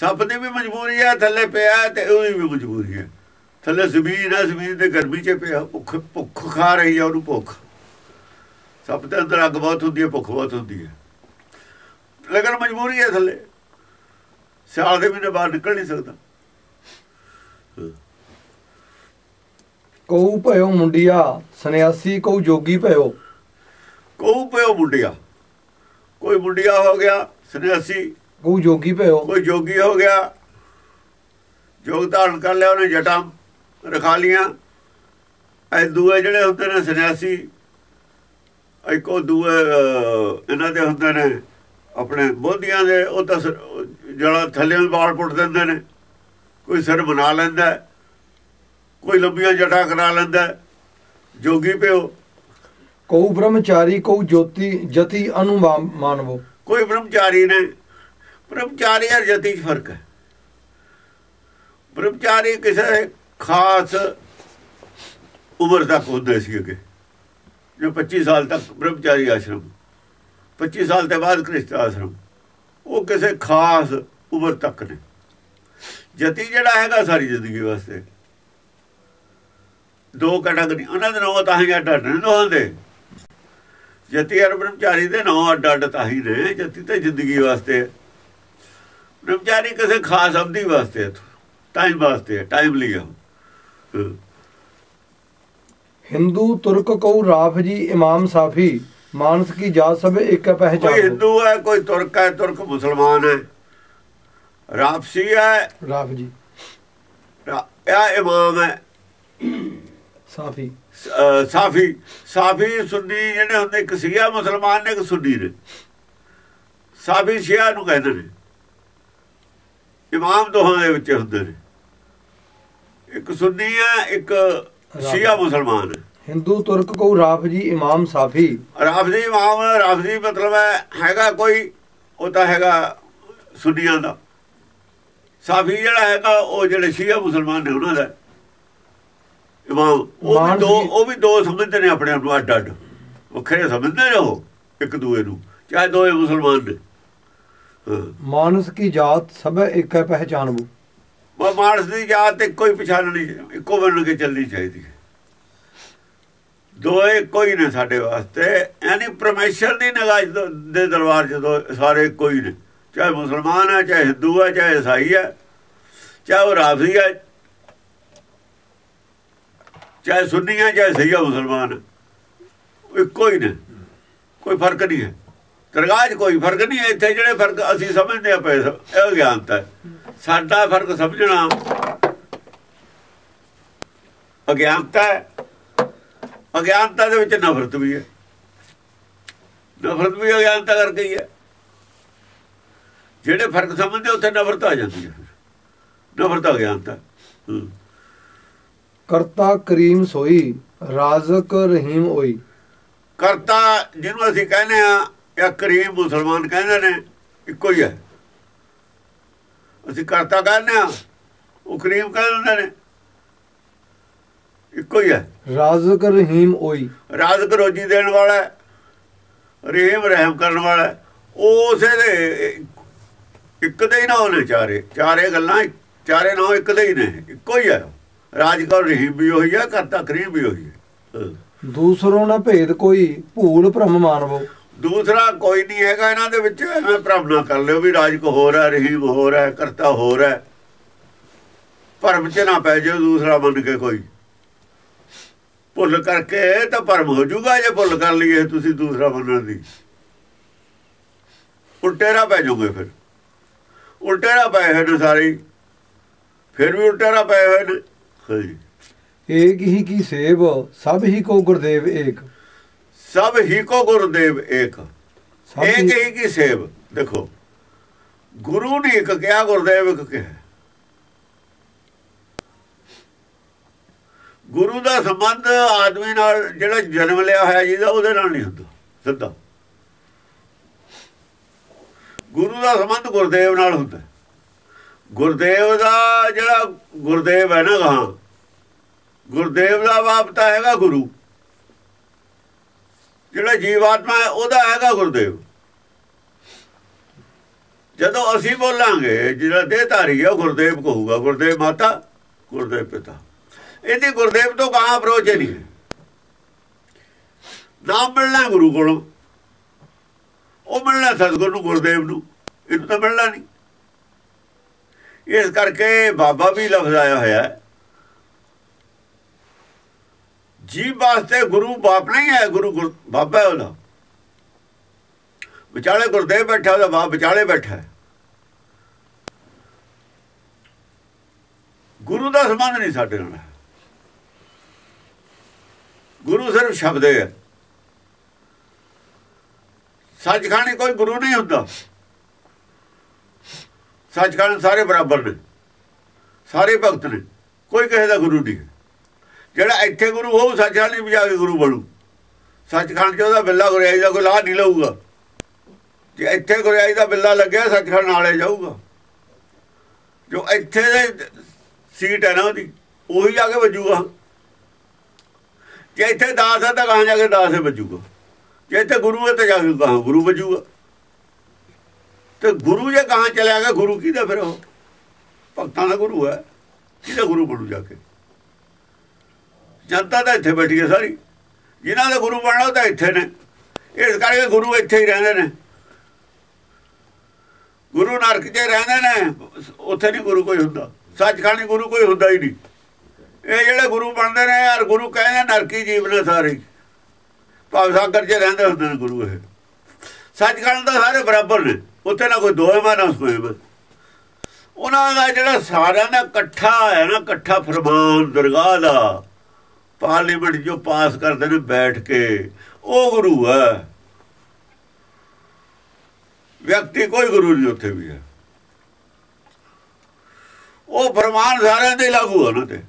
ਸੱਪ ਦੀ ਵੀ ਮਜਬੂਰੀ ਹੈ ਥੱਲੇ ਪਿਆ ਤੇ ਉਹਦੀ ਵੀ ਮਜਬੂਰੀ ਹੈ ਥੱਲੇ ਜ਼ਮੀਨ ਹੈ ਜ਼ਮੀਨ ਦੇ ਗਰਮੀ 'ਚ ਪਿਆ ਭੁੱਖ ਭੁੱਖ ਖਾ ਰਹੀ ਹੈ ਉਹਨੂੰ ਭੁੱਖ। ਸੱਪ ਦੇ ਅੰਦਰ ਅੱਗ ਬਹੁਤ ਹੁੰਦੀ ਹੈ ਭੁੱਖ ਬਹੁਤ ਹੁੰਦੀ ਹੈ ਲੇਕਿਨ ਮਜਬੂਰੀ ਹੈ ਥੱਲੇ। ਸਿਆਲ ਦੇ ਮਹੀਨੇ ਬਾਹਰ ਨਿਕਲ ਨਹੀਂ ਸਕਦਾ। ਕਉ ਭਇਓ ਮੁੰਡਿਆ ਸੰਨਿਆਸੀ ਕਉ ਜੋਗੀ ਭਇਓ। ਕੋਉ ਪਿਓ ਮੁੰਡਿਆ। ਕੋਈ ਮੁੰਡਿਆ ਹੋ ਗਿਆ ਸੰਨਿਆਸੀ ਕਉ ਜੋਗੀ ਭਇਓ। ਕੋਈ ਜੋਗੀ ਹੋ ਗਿਆ। ਜੋਗ ਧਾਰਨ ਕਰ ਲਿਆ ਉਹਨੇ ਜਟਾਂ ਰਖਾ ਲੀਆਂ ਐ ਦੂਏ ਜਿਹੜੇ ਹੁੰਦੇ ਨੇ ਸੰਨਿਆਸੀ ਇੱਕੋ ਦੂਏ ਇਹਨਾਂ ਦੇ ਹੁੰਦੇ ਨੇ ਆਪਣੇ ਬੋਧੀਆਂ ਦੇ ਉਹ ਤਾਂ ਜਿਹੜਾ ਥੱਲੇ ਵਾਲ ਪੁੱਟ ਦਿੰਦੇ ਨੇ। ਕੋਈ ਸਿਰ ਬਣਾ ਲੈਂਦਾ ਕੋਈ ਲੰਬੀਆਂ ਜਟਾਂ ਕਰਾ ਲੈਂਦਾ। ਜੋਗੀ ਪਿਓ ਕਉ ਬ੍ਰਹਮਚਾਰੀ ਕਉ ਜੋਤੀ ਜਤੀ ਅਨੁਮਾਨਵੋ ਕੋਈ ਬ੍ਰਹਮਚਾਰੀ ਨੇ ਬ੍ਰਹਮਚਾਰੀ ਔਰ ਜਤੀ 'ਚ ਫ਼ਰਕ ਹੈ। ਬ੍ਰਹਮਚਾਰੀ ਕਿਸੇ ਖਾਸ ਉਮਰ ਤੱਕ ਹੁੰਦੇ ਸੀ ਅੱਗੇ। ਜੋ 25 ਸਾਲ ਤੱਕ ਬ੍ਰਹਮਚਾਰੀ ਆਸ਼ਰਮ 25 ਸਾਲ ਤੋਂ ਬਾਅਦ ਕ੍ਰਿਸ਼ਟ ਆਸ਼ਰਮ, ਉਹ ਕਿਸੇ ਖਾਸ ਉਮਰ ਤੱਕ ਨੇ। ਜਤੀ ਜਿਹੜਾ ਹੈਗਾ ਸਾਰੀ ਜ਼ਿੰਦਗੀ ਵਾਸਤੇ। ਦੋ ਕੈਟਾਗਰੀ, ਉਹਨਾਂ ਦੇ ਨਾਮ ਤਾਂ ਹੀ ਅੱਡ ਅੱਡ ਨੇ ਦੋਹਾਂ ਦੇ। ਜਤੀ ਔਰ ਬ੍ਰਹਮਚਾਰੀ ਦੇ ਨਾਮ ਅੱਡ ਅੱਡ ਤਾਂ ਹੀ ਨੇ, ਜਤੀ ਤੇ ਜ਼ਿੰਦਗੀ ਵਾਸਤੇ ਬ੍ਰਹਮਚਾਰੀ ਕਿਸੇ ਖਾਸ ਅਵਧੀ ਵਾਸਤੇ ਹੈ ਟਾਈਮ ਵਾਸਤੇ ਹੈ ਟਾਈਮ ਲਈ ਹੈ ਹਾਂ। ਹਿੰਦੂ ਤੁਰਕ ਕਉ ਰਾਫ ਜੀ ਇਮਾਮ ਸਾਫੀ ਮਾਨਸ ਕੀ ਜਾਤ ਸਭ ਇੱਕ ਕੋਈ ਪਹਿਚਾਨ ਹਿੰਦੂ ਹੈ ਕੋਈ ਤੁਰਕ ਹੈ ਤੁਰਕ ਮੁਸਲਮਾਨ ਹੈ। ਰਾਪਸੀ ਹੈ। ਰਾਫ ਜੀ। ਇਹ ਇਮਾਮ ਹੈ। ਸਾਫੀ। ਸਾਫੀ। ਸਾਫੀ ਸੁੰਨੀ ਜਿਹੜੇ ਹੁੰਦੇ ਇੱਕ ਸਿਆ ਮੁਸਲਮਾਨ ਨੇ ਇੱਕ ਸੁੰਨੀ ਨੇ। ਸਾਫੀ ਸ਼ੀਆ ਨੂੰ ਕਹਿੰਦੇ ਨੇ। ਇਮਾਮ ਦੋਹਾਂ ਦੇ ਵਿੱਚ ਹੁੰਦੇ ਨੇ। ਇੱਕ ਸੁੰਨੀ ਹੈ ਇੱਕ ਸ਼ੀਆ ਮੁਸਲਮਾਨ ਹੈ। ਹਿੰਦੂ ਤੁਰਕ ਕਉ ਰਾਫ ਜੀ ਇਮਾਮ ਸਾਫੀ। ਰਾਫਜ਼ੀ ਇਮਾਮ ਰਾਫਜ਼ੀ ਮਤਲਬ ਹੈ ਹੈਗਾ ਕੋਈ ਉਹ ਤਾਂ ਹੈਗਾ ਸੁਨੀਆਂ ਦਾ। ਸਾਫੀ ਜਿਹੜਾ ਹੈਗਾ ਉਹ ਜਿਹੜੇ ਸ਼ੀਆ ਮੁਸਲਮਾਨ ਨੇ ਉਹਨਾਂ ਦਾ ਇਮਾਮ ਉਹ ਵੀ ਦੋ ਉਹ ਵੀ ਦੋ ਸਮਝਦੇ ਨੇ ਆਪਣੇ ਆਪ ਨੂੰ ਅੱਡ ਅੱਡ ਵੱਖਰੇ ਸਮਝਦੇ ਨੇ ਉਹ ਇੱਕ ਦੂਏ ਨੂੰ ਚਾਹੇ ਦੋਏ ਮੁਸਲਮਾਨ ਨੇ। ਮਾਨਸ ਕੀ ਜਾਤ ਸਭ ਇੱਕ ਪਹਿਚਾਨਵੋ ਉਹ ਮਾਨਸ ਦੀ ਜਾਤ ਤੇ ਕੋਈ ਪਛਾਣਨੀ ਇੱਕੋ ਬਣ ਕੇ ਚੱਲਣੀ ਚਾਹੀਦੀ ਹੈ ਦੋਏ ਕੋਈ ਨੇ ਸਾਡੇ ਵਾਸਤੇ, ਯਾਨੀ ਪਰਮੇਸ਼ਰ ਦੀ ਨਿਗਾਹ 'ਚ ਦ- ਦੇ ਦਰਬਾਰ ਜਦੋਂ ਸਾਰੇ ਕੋਈ ਨੇ, ਚਾਹੇ ਮੁਸਲਮਾਨ ਹੈ, ਚਾਹੇ ਹਿੰਦੂ ਹੈ, ਚਾਹੇ ਈਸਾਈ ਹੈ, ਚਾਹੇ ਉਹ ਰਾਫੀ ਹੈ, ਚਾਹੇ ਸੁੰਨੀ ਹੈ, ਚਾਹੇ ਸਈਆ ਮੁਸਲਮਾਨ ਹੈ। ਉਹ ਇੱਕੋ ਹੀ ਨੇ, ਕੋਈ ਫ਼ਰਕ ਨਹੀਂ ਹੈ ਦਰਗਾਹ 'ਚ ਕੋਈ ਫ਼ਰਕ ਨਹੀਂ ਇੱਥੇ ਜਿਹੜੇ ਫ਼ਰਕ ਅਸੀਂ ਸਮਝਦੇ ਆ ਪਏ ਇਹ ਗਿਆਨਤਾ ਹੈ। ਸਾਡਾ ਫ਼ਰਕ ਸਮਝਣਾ। ਅਗਿਆਨਤਾ ਹੈ। ਅਗਿਆਨਤਾ ਦੇ ਵਿੱਚ ਨਫ਼ਰਤ ਵੀ ਹੈ। ਨਫ਼ਰਤ ਵੀ ਅਗਿਆਨਤਾ ਕਰਕੇ ਹੀ ਹੈ। ਜਿਹੜੇ ਫ਼ਰਕ ਸਮਝਦੇ ਉੱਥੇ ਨਫ਼ਰਤ ਆ ਜਾਂਦੀ ਹੈ। ਫਿਰ ਨਫ਼ਰਤ ਅਗਿਆਨਤਾ। ਕਰਤਾ ਕਰੀਮ ਸੋਈ ਰਾਜ਼ਕ ਰਹੀਮ ਹੋਈ ਕਰਤਾ ਜਿਹਨੂੰ ਅਸੀਂ ਕਹਿੰਦੇ ਆ ਜਾਂ ਕਰੀਮ ਮੁਸਲਮਾਨ ਕਹਿੰਦੇ ਨੇ ਇੱਕੋ ਹੀ ਹੈ। ਅਸੀਂ ਕਰਤਾ ਕਹਿੰਦੇ ਆ ਉਹ ਕਰੀਮ ਕਹਿੰਦੇ ਨੇ। ਇੱਕੋ ਹੀ ਹੈ। ਰਾਜ਼ਕ ਰਹੀਮ ਹੋਈ ਰਾਜ਼ਕ ਰੋਜੀ ਦੇਣ ਵਾਲਾ ਰਹਿਮ ਰਹਿਮ ਕਰਨ ਵਾਲਾ। ਉਹ ਉਸੇ ਦੇ ਇੱਕ ਦੇ ਹੀ ਨਾ ਉਹਨੇ ਚਾਰੇ। ਚਾਰੇ ਗੱਲਾਂ ਚਾਰੇ ਨਾ ਇੱਕ ਦੇ ਹੀ ਨੇ। ਇੱਕੋ ਹੀ ਹੈ। ਰਾਜ ਕੌਰ ਰਹੀਮ ਵੀ ਹੋਈ ਹੈ ਕਰਤਾ ਕਰੀਮ ਵੀ ਹੋਈ ਹੈ। ਹਾਂ। ਦੂਸਰੋਂ ਨਾ ਭੇਦ ਕੋਈ ਭੂਲ ਭ੍ਰਮ ਮਾਨਵੋ। ਦੂਸਰਾ ਕੋਈ ਨਹੀਂ ਹੈਗਾ ਇਹਨਾਂ ਦੇ ਵਿੱਚ, ਐਵੇਂ ਭਰਮ ਨਾ ਕਰ ਲਿਓ ਵੀ ਰਾਜ ਕੋ ਹੋਰ ਹੈ ਰਹੀਮ ਹੋਰ ਹੈ, ਕਰਤਾ ਹੋਰ ਹੈ। ਭਰਮ ਚ ਨਾ ਪੈ ਜਾਓ, ਦੂਸਰਾ ਮੰਨ ਕੇ ਕੋਈ। ਭੁੱਲ ਕਰਕੇ ਤਾਂ ਭਰਮ ਹੋ ਜਾਊਗਾ ਜੇ ਭੁੱਲ ਕਰ ਲਈਏ ਤੁਸੀਂ ਦੂਸਰਾ ਮੰਨਣ ਦੀ। ਉਲਟੇਰਾ ਪੈ ਜਾਓਗੇ ਫਿਰ। ਉਲਟੇਰਾ ਪਏ ਹੋਏ ਨੇ ਸਾਰੇ ਫਿਰ ਵੀ ਉਲਟੇਰਾ ਪਏ ਹੋਏ ਨੇ। ਹਾਂਜੀ ਏਕ ਹੀ ਕੀ ਸੇਵ, ਸਭ ਹੀ ਕੋ ਗੁਰਦੇਵ ਏਕ। ਸਭ ਹੀ ਕੋ ਗੁਰਦੇਵ ਏਕ। ਇੱਕ ਹੀ- ਹੀ ਕੀ ਸੇਵ? ਦੇਖੋ ਗੁਰੂ ਨੇ ਇੱਕ ਕਿਹਾ ਗੁਰਦੇਵ ਇੱਕ ਕਿਹਾ। ਗੁਰੂ ਦਾ ਸੰਬੰਧ ਆਦਮੀ ਨਾਲ ਜਿਹੜਾ ਜਨਮ ਲਿਆ ਹੋਇਆ ਜਿਹਦਾ ਉਹਦੇ ਨਾਲ ਨਹੀਂ ਹੁੰਦਾ ਸਿੱਧਾ। ਗੁਰੂ ਦਾ ਸੰਬੰਧ ਗੁਰਦੇਵ ਨਾਲ ਹੁੰਦਾ। ਗੁਰਦੇਵ ਦਾ ਜਿਹੜਾ ਗੁਰਦੇਵ ਹੈ ਨਾ ਗਾਂ ਗੁਰਦੇਵ ਦਾ ਬਾਪ ਤਾਂ ਹੈਗਾ ਗੁਰੂ। ਜਿਹੜਾ ਜੀਵਾਤਮਾ ਹੈ, ਉਹਦਾ ਹੈਗਾ ਗੁਰਦੇਵ। ਜਦੋਂ ਅਸੀਂ ਬੋਲਾਂਗੇ, ਜਿਹੜਾ ਦੇਹਧਾਰੀ ਹੈ, ਉਹ ਗੁਰਦੇਵ ਕਹੂਗਾ, ਗੁਰਦੇਵ ਮਾਤਾ, ਗੁਰਦੇਵ ਪਿਤਾ। ਇਹਦੀ ਗੁਰਦੇਵ ਤੋਂ ਕਹਾਂ ਅਪਰੋਚ ਨਹੀਂ ਹੈ। ਨਾਮ ਮਿਲਣਾ ਗੁਰੂ ਕੋਲੋਂ। ਉਹ ਮਿਲਣਾ ਸਤਿਗੁਰੂ ਨੂੰ, ਗੁਰਦੇਵ ਨੂੰ। ਇਹਨੂੰ ਤਾਂ ਮਿਲਣਾ ਨਹੀਂ। ਇਸ ਕਰਕੇ ਬਾਬਾ ਵੀ ਲਫ਼ਜ਼ ਆਇਆ ਹੋਇਆ ਹੈ ਜੀ ਵਾਸਤੇ ਗੁਰੂ ਬਾਪ ਨਹੀਂ ਹੈ, ਗੁਰੂ ਗੁਰ- ਬਾਬਾ ਹੈ ਉਹਦਾ। ਵਿਚਾਲੇ ਗੁਰਦੇਵ ਬੈਠਾ, ਉਹਦਾ ਬਾਪ ਵਿਚਾਲੇ ਬੈਠਾ ਹੈ। ਗੁਰੂ ਦਾ ਸੰਬੰਧ ਨਹੀਂ ਸਾਡੇ ਨਾਲ ਗੁਰੂ ਸਿਰਫ ਸ਼ਬਦ ਹੈ। ਸੱਚਖੰਡ ਕੋਈ ਗੁਰੂ ਨਹੀਂ ਹੁੰਦਾ। ਸੱਚਖੰਡ ਸਾਰੇ ਬਰਾਬਰ ਨੇ। ਸਾਰੇ ਭਗਤ ਨੇ। ਕੋਈ ਕਿਸੇ ਦਾ ਗੁਰੂ ਨਹੀਂ ਜਿਹੜਾ ਇੱਥੇ ਗੁਰੂ ਹੋਊ, ਸੱਚਖੰਡ ਨਹੀਂ ਜਾ ਕੇ ਗੁਰੂ ਬਣੂ। ਸੱਚਖੰਡ 'ਚ ਉਹਦਾ ਬਿੱਲਾ ਗੁਰਿਆਈ ਦਾ ਕੋਈ ਲਾਹ ਨਹੀਂ ਲਊਗਾ। ਜੇ ਇੱਥੇ ਗੁਰਿਆਈ ਦਾ ਬਿੱਲਾ ਲੱਗਿਆ, ਸੱਚਖੰਡ ਨਾਲੇ ਜਾਊਗਾ। ਜੋ ਇੱਥੇ ਦੇ ਸੀਟ ਹੈ ਨਾ ਉਹਦੀ, ਉਹੀ ਜਾ ਕੇ ਵੱਜੂਗਾ। ਜੇ ਇੱਥੇ ਦਾਸ ਹੈ ਤਾਂ ਕਹਾਂ ਜਾ ਕੇ ਦਾਸ ਹੈ ਵੱਜੂਗਾ। ਜੇ ਇੱਥੇ ਗੁਰੂ ਹੈ ਤਾਂ ਜਾ ਕੇ ਕਹਾਂ ਗੁਰੂ ਵੱਜੂਗਾ। ਤੇ ਗੁਰੂ ਜੇ ਕਹਾਂ ਚਲਿਆ ਗਿਆ, ਗੁਰੂ ਕਿਹਦਾ ਫਿਰ ਉਹ? ਭਗਤਾਂ ਦਾ ਗੁਰੂ ਹੈ। ਕਿਹਦਾ ਗੁਰੂ ਬਣੂ ਜਾ ਕੇ? ਜਨਤਾ ਤਾਂ ਇੱਥੇ ਬੈਠੀ ਹੈ ਸਾਰੀ। ਜਿਨ੍ਹਾਂ ਦਾ ਗੁਰੂ ਬਣਨਾ ਉਹ ਤਾਂ ਇੱਥੇ ਨੇ। ਇਸ ਕਰਕੇ ਗੁਰੂ ਇੱਥੇ ਹੀ ਰਹਿੰਦੇ ਨੇ। ਗੁਰੂ ਨਰਕ 'ਚ ਰਹਿੰਦੇ ਨੇ, ਉੱਥੇ ਨਹੀਂ ਗੁਰੂ ਕੋਈ ਹੁੰਦਾ। ਸੱਚਖੰਡ ਗੁਰੂ ਕੋਈ ਹੁੰਦਾ ਹੀ ਨਹੀਂ। ਇਹ ਜਿਹੜੇ ਗੁਰੂ ਬਣਦੇ ਨੇ, ਯਾਰ ਗੁਰੂ ਕਹਿੰਦੇ ਨਰਕੀ ਜੀਵ ਨੇ ਸਾਰੇ। ਭਾਵ ਸਾਗਰ 'ਚ ਰਹਿੰਦੇ ਹੁੰਦੇ ਨੇ ਗੁਰੂ ਇਹ। ਸੱਚਖੰਡ ਦਾ ਸਾਰੇ ਬਰਾਬਰ ਨੇ। ਉੱਥੇ ਨਾ ਕੋਈ ਦੋਏ ਮਾ, ਨਾ ਕੋਈ ਮਾ ਉਹਨਾਂ ਦਾ ਜਿਹੜਾ ਸਾਰਿਆਂ ਦਾ ਇਕੱਠਾ ਹੈ ਨਾ, ਇਕੱਠਾ ਫਰਮਾਨ, ਦਰਗਾਹ ਦਾ। ਪਾਰਲੀਮੈਂਟ ਜੋ ਪਾਸ ਕਰਦੇ ਨੇ ਬੈਠ ਕੇ, ਉਹ ਗੁਰੂ ਹੈ। ਵਿਅਕਤੀ ਕੋਈ ਗੁਰੂ ਨਹੀਂ ਉੱਥੇ ਵੀ ਹੈ। ਉਹ ਫਰਮਾਨ ਸਾਰਿਆਂ ਦੇ ਲਾਗੂ ਹੈ ਤੇ।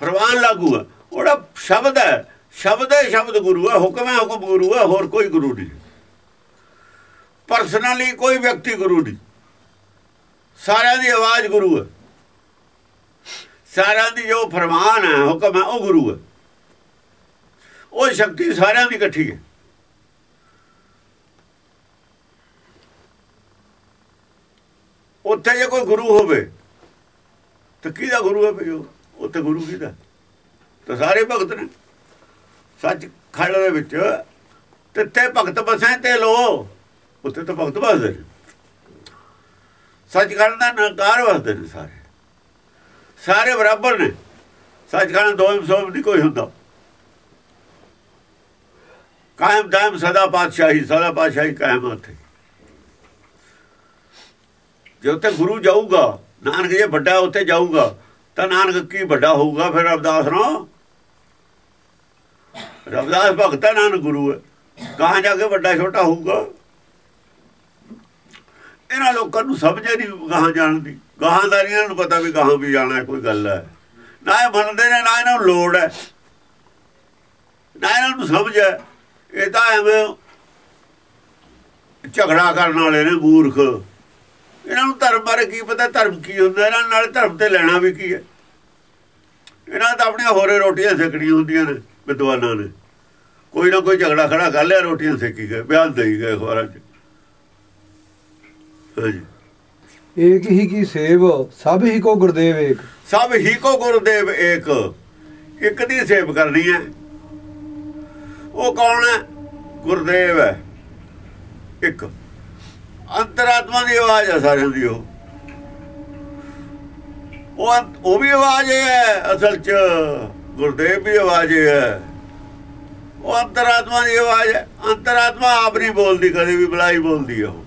ਫਰਮਾਨ ਲਾਗੂ ਹੈ ਉਹਦਾ ਸ਼ਬਦ ਹੈ। ਸ਼ਬਦ ਹੈ ਸ਼ਬਦ ਗੁਰੂ ਹੈ, ਹੁਕਮ ਹੈ ਹੁਕਮ ਗੁਰੂ ਹੈ, ਹੋਰ ਕੋਈ ਗੁਰੂ ਨਹੀਂ। ਪਰਸਨਲੀ ਕੋਈ ਵਿਅਕਤੀ ਗੁਰੂ ਨਹੀਂ। ਸਾਰਿਆਂ ਦੀ ਆਵਾਜ਼ ਗੁਰੂ ਹੈ। ਸਾਰਿਆਂ ਦੀ ਜੋ ਫਰਮਾਨ ਹੈ, ਹੁਕਮ ਹੈ, ਉਹ ਗੁਰੂ ਹੈ। ਉਹ ਸ਼ਕਤੀ ਸਾਰਿਆਂ ਦੀ ਇਕੱਠੀ ਹੈ। ਉੱਥੇ ਜੇ ਕੋਈ ਗੁਰੂ ਹੋਵੇ, ਤਾਂ ਕਿਹਦਾ ਗੁਰੂ ਹੈ ਭਈ ਉਹ? ਉੱਥੇ ਗੁਰੂ ਕਿਹਦਾ? ਤਾਂ ਸਾਰੇ ਭਗਤ ਨੇ। ਸੱਚ ਖੜ ਦੇ ਵਿੱਚ ਤੇ ਤੇ ਭਗਤ ਬਸੈ ਤੇ ਲੋ, ਉੱਥੇ ਤਾਂ ਭਗਤ ਬਸਦੇ ਨੇ। ਸੱਚਖੰਡ ਦਾ ਨਕਾਰ ਵਸਦੇ ਨੇ ਸਾਰੇ। ਸਾਰੇ ਬਰਾਬਰ ਨੇ। ਸੱਚਖੰਡ ਦੋ ਸੋਮ ਨਹੀਂ ਕੋਈ ਹੁੰਦਾ। ਕਾਇਮ ਦਾਇਮ ਸਦਾ ਪਾਤਸ਼ਾਹੀ ਸਦਾ ਪਾਤਸ਼ਾਹੀ ਕਾਇਮ ਉੱਥੇ। ਜੇ ਉੱਥੇ ਗੁਰੂ ਜਾਊਗਾ, ਨਾਨਕ ਜੇ ਵੱਡਾ ਉੱਥੇ ਜਾਊਗਾ, ਤਾਂ ਨਾਨਕ ਕੀ ਵੱਡਾ ਹੋਊਗਾ ਫਿਰ ਰਬਦਾਸ ਨਾ ਰਬਦਾਸ ਭਗਤ ਨਾਨਕ ਗੁਰੂ ਹੈ। ਕਹਾਂ ਜਾ ਕੇ ਵੱਡਾ ਛੋਟਾ ਹੋਊਗਾ। ਇਹਨਾਂ ਲੋਕਾਂ ਨੂੰ ਸਮਝ ਨਹੀਂ ਗਾਹਾਂ ਜਾਣ ਦੀ। ਗਾਹਾਂ ਦਾ ਨਹੀਂ ਇਹਨਾਂ ਨੂੰ ਪਤਾ ਵੀ ਗਾਹਾਂ ਵੀ ਜਾਣਾ ਕੋਈ ਗੱਲ ਹੈ। ਨਾ ਇਹ ਮੰਨਦੇ ਨੇ, ਨਾ ਇਹਨਾਂ ਨੂੰ ਲੋੜ ਹੈ। ਨਾ ਇਹਨਾਂ ਨੂੰ ਸਮਝ ਹੈ। ਇਹ ਤਾਂ ਐਵੇਂ ਝਗੜਾ ਕਰਨ ਵਾਲੇ ਨੇ ਮੂਰਖ। ਇਹਨਾਂ ਨੂੰ ਧਰਮ ਬਾਰੇ ਕੀ ਪਤਾ, ਧਰਮ ਕੀ ਹੁੰਦਾ? ਇਹਨਾਂ ਨਾਲ ਧਰਮ ਤੇ ਲੈਣਾ ਵੀ ਕੀ ਹੈ? ਇਹਨਾਂ ਤਾਂ ਆਪਣੀਆਂ ਹੋਰੇ ਰੋਟੀਆਂ ਸੇਕਣੀਆਂ ਹੁੰਦੀਆਂ ਨੇ ਵਿਦਵਾਨਾਂ ਨੇ। ਕੋਈ ਨਾ ਕੋਈ ਝਗੜਾ ਖੜਾ ਕਰ ਲਿਆ, ਰੋਟੀਆਂ ਸੇਕੀ ਗਏ, ਬਿਆਨ ਦੇਈ ਗਏ ਅਖਬਾਰਾਂ 'ਚ। ਏਕ ਹੀ ਕੀ ਸੇਵ ਸਭ ਹੀ ਕੋ ਗੁਰਦੇਵ ਏਕ। ਸਭ ਹੀ ਕੋ ਗੁਰਦੇਵ ਏਕ। ਇੱਕ ਦੀ ਸੇਵ ਕਰਨੀ ਹੈ। ਉਹ ਕੌਣ ਹੈ? ਗੁਰਦੇਵ ਹੈ। ਇੱਕ। ਅੰਤਰਾਤਮਾ ਦੀ ਆਵਾਜ਼ ਹੈ ਸਾਰਿਆਂ ਦੀ ਉਹ। ਉਹ ਵੀ ਆਵਾਜ਼ ਹੈ ਅਸਲ ਚ ਗੁਰਦੇਵ ਵੀ ਆਵਾਜ਼ ਹੈ। ਉਹ ਅੰਤਰਾਤਮਾ ਦੀ ਆਵਾਜ਼ ਹੈ। ਅੰਤਰਾਤਮਾ ਆਪ ਨਹੀਂ ਬੋਲਦੀ ਕਦੇ ਵੀ ਬੁਲਾਈ ਬੋਲਦੀ ਹੈ ਉਹ।